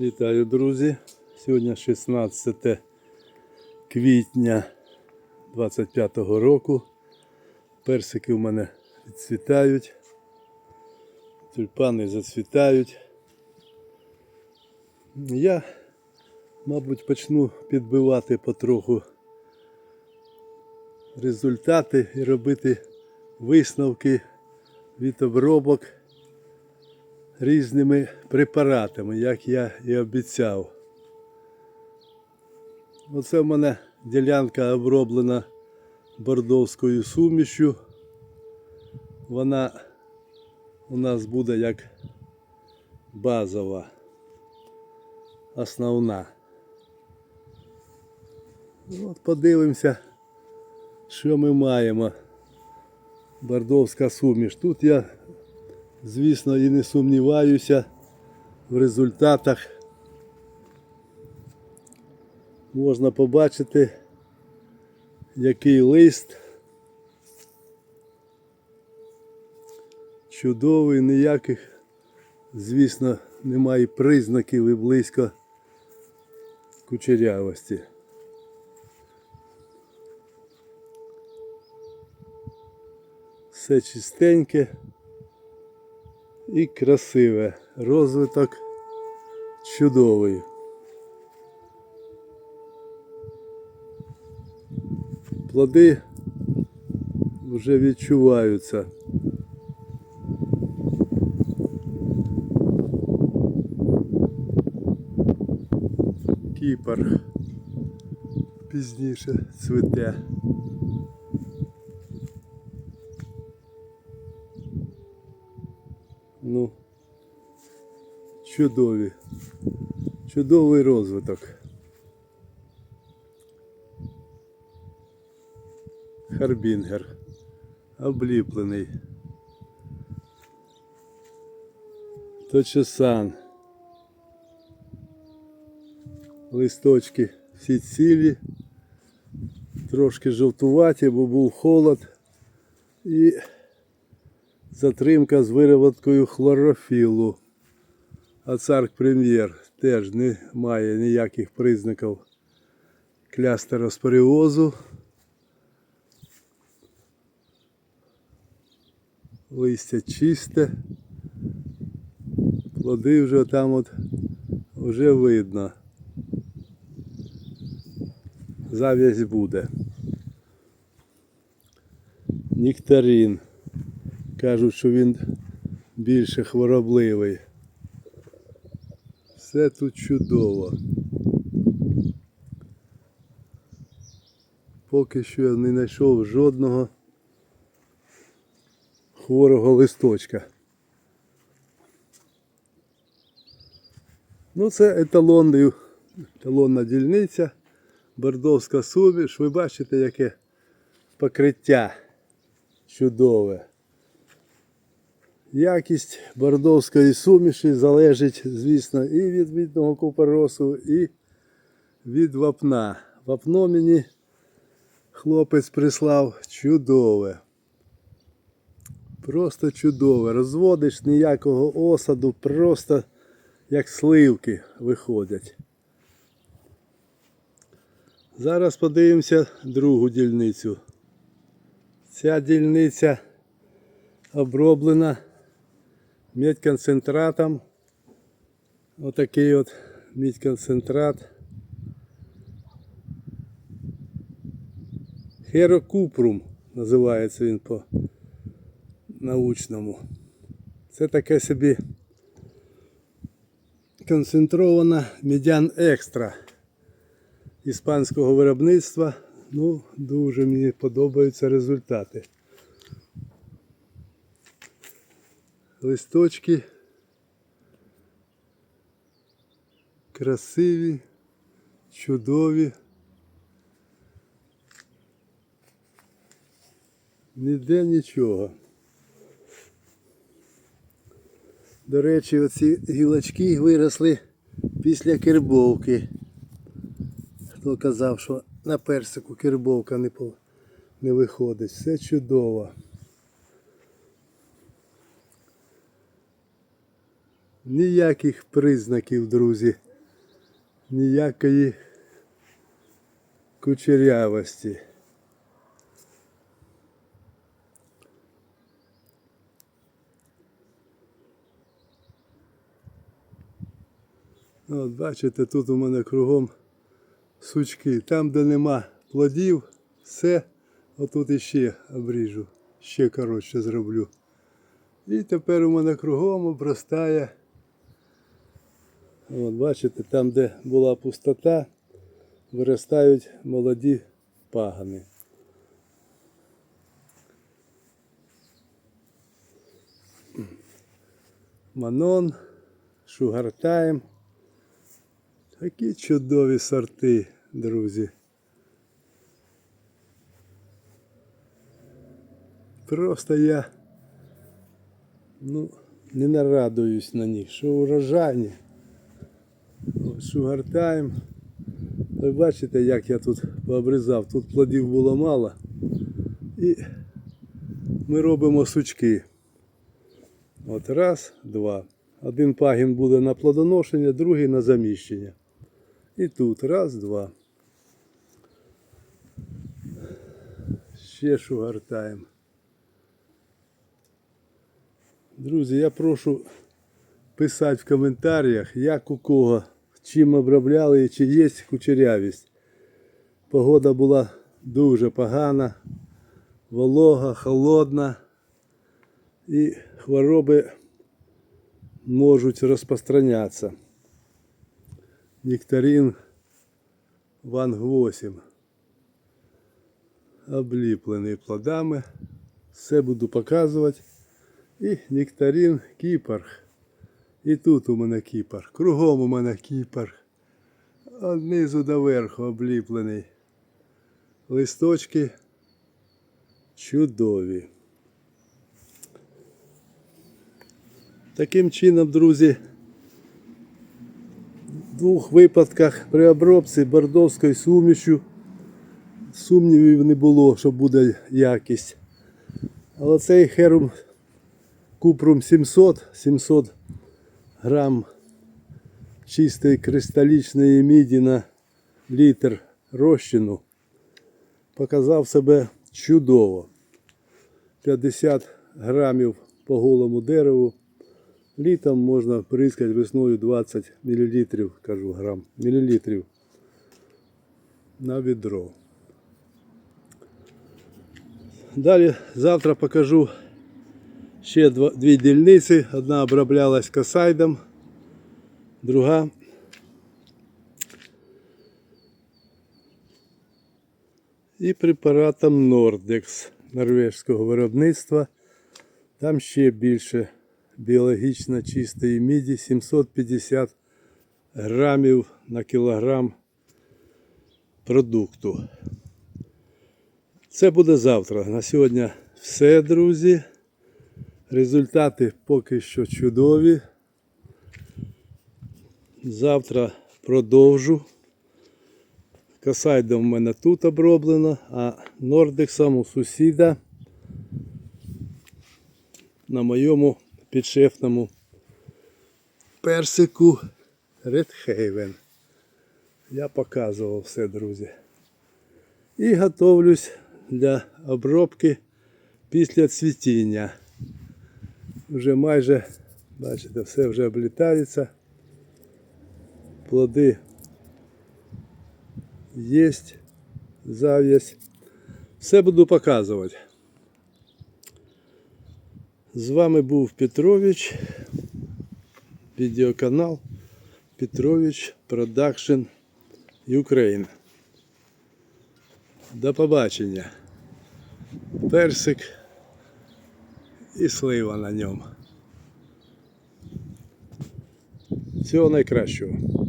Вітаю, друзі! Сьогодні 16 квітня 25-го року. Персики в мене відцвітають, тюльпани зацвітають. Я, мабуть, почну підбивати потроху результати і робити висновки від обробок різними препаратами, як я і обіцяв. Оце в мене ділянка оброблена бордовською сумішю. Вона у нас буде як базова, основна. От подивимося, що ми маємо. Бордовська суміш. Тут я звісно, і не сумніваюся в результатах. Можна побачити, який лист. Чудовий, ніяких, звісно, немає признаків і близько кучерявості. Все чистеньке і красиве. Розвиток чудовий. Плоди вже відчуваються. Кіпар пізніше цвіте. Чудові. Чудовий розвиток. Харбінгер. Обліплений. Точесан. Листочки всі цілі. Трошки жовтуваті, бо був холод. І затримка з вироботкою хлорофілу. А царк прем'єр теж не має ніяких признаків клястероспоріозу. Листя чисте. Плоди вже там от вже видно. Зав'язь буде. Нектарин. Кажуть, що він більше хворобливий. Все тут чудово. Поки що я не знайшов жодного хворого листочка. Ну це еталонний, еталонна дільниця, бордовська суміш. Ви бачите, яке покриття чудове. Якість бордовської суміші залежить, звісно, і від мідного купоросу, і від вапна. Вапно мені хлопець прислав чудове. Просто чудове. Розводиш ніякого осаду, просто як сливки виходять. Зараз подивимося другу дільницю. Ця дільниця оброблена медконцентратом. Отакий от медконцентрат. Херокупрум називається він по научному. Це таке собі концентрована медян екстра іспанського виробництва. Ну, дуже мені подобаються результати. Листочки красиві, чудові. Ніде нічого. До речі, оці гілочки виросли після кербовки. Хто казав, що на персику кербовка не, виходить. Все чудово. Ніяких признаків, друзі. Ніякої кучерявості. От бачите, тут у мене кругом сучки. Там, де нема плодів, все, отут іще обріжу, ще коротше зроблю. І тепер у мене кругом обростає. От бачите, там, де була пустота, виростають молоді пагани. Манон, Шугартайм. Такі чудові сорти, друзі. Просто я ну, не нарадуюсь на них, що урожайні. Шугартайм. Ви бачите, як я тут пообрізав. Тут плодів було мало. І ми робимо сучки. От раз, два. Один пагін буде на плодоношення, другий на заміщення. І тут раз, два. Ще шугартаємо. Друзі, я прошу писати в коментарях, як у кого, чим обробляли і чи є кучерявість. Погода була дуже погана, волога, холодна і хвороби можуть розпространятися. Нектарин Ванг 8. Обліплений плодами. Все буду показувати. І нектарин кіпарх. І тут у мене кіпар. Кругом у мене кіпар. От низу до верху обліплений. Листочки чудові. Таким чином, друзі, в двох випадках при обробці бордовською сумішю сумнівів не було, що буде якість. Але цей херум купрум 700, 700 грам чистої кристалічної міді на літр розчину показав себе чудово. 50 грамів по голому дереву. Літом можна прискати весною 20 мл, кажу грам, мілілітрів на відро. Далі завтра покажу ще дві дільниці. Одна оброблялась касайдом, друга і препаратом Nordex норвежського виробництва. Там ще більше біологічно чистої міді 750 грамів на кілограм продукту. Це буде завтра. На сьогодні все, друзі. Результати поки що чудові. Завтра продовжу. Касайдом в мене тут оброблено, а Нордексом у сусіда на моєму підшефному персику Редхейвен. Я показував все, друзі. І готовлюсь для обробки після цвітіння. Вже майже, бачите, все вже облітається. Плоди є, зав'язь. Все буду показувати. З вами був Петрович, відеоканал Петрович Продакшн Ukraine. До побачення. Персик і слива на ньому. Всього найкращого.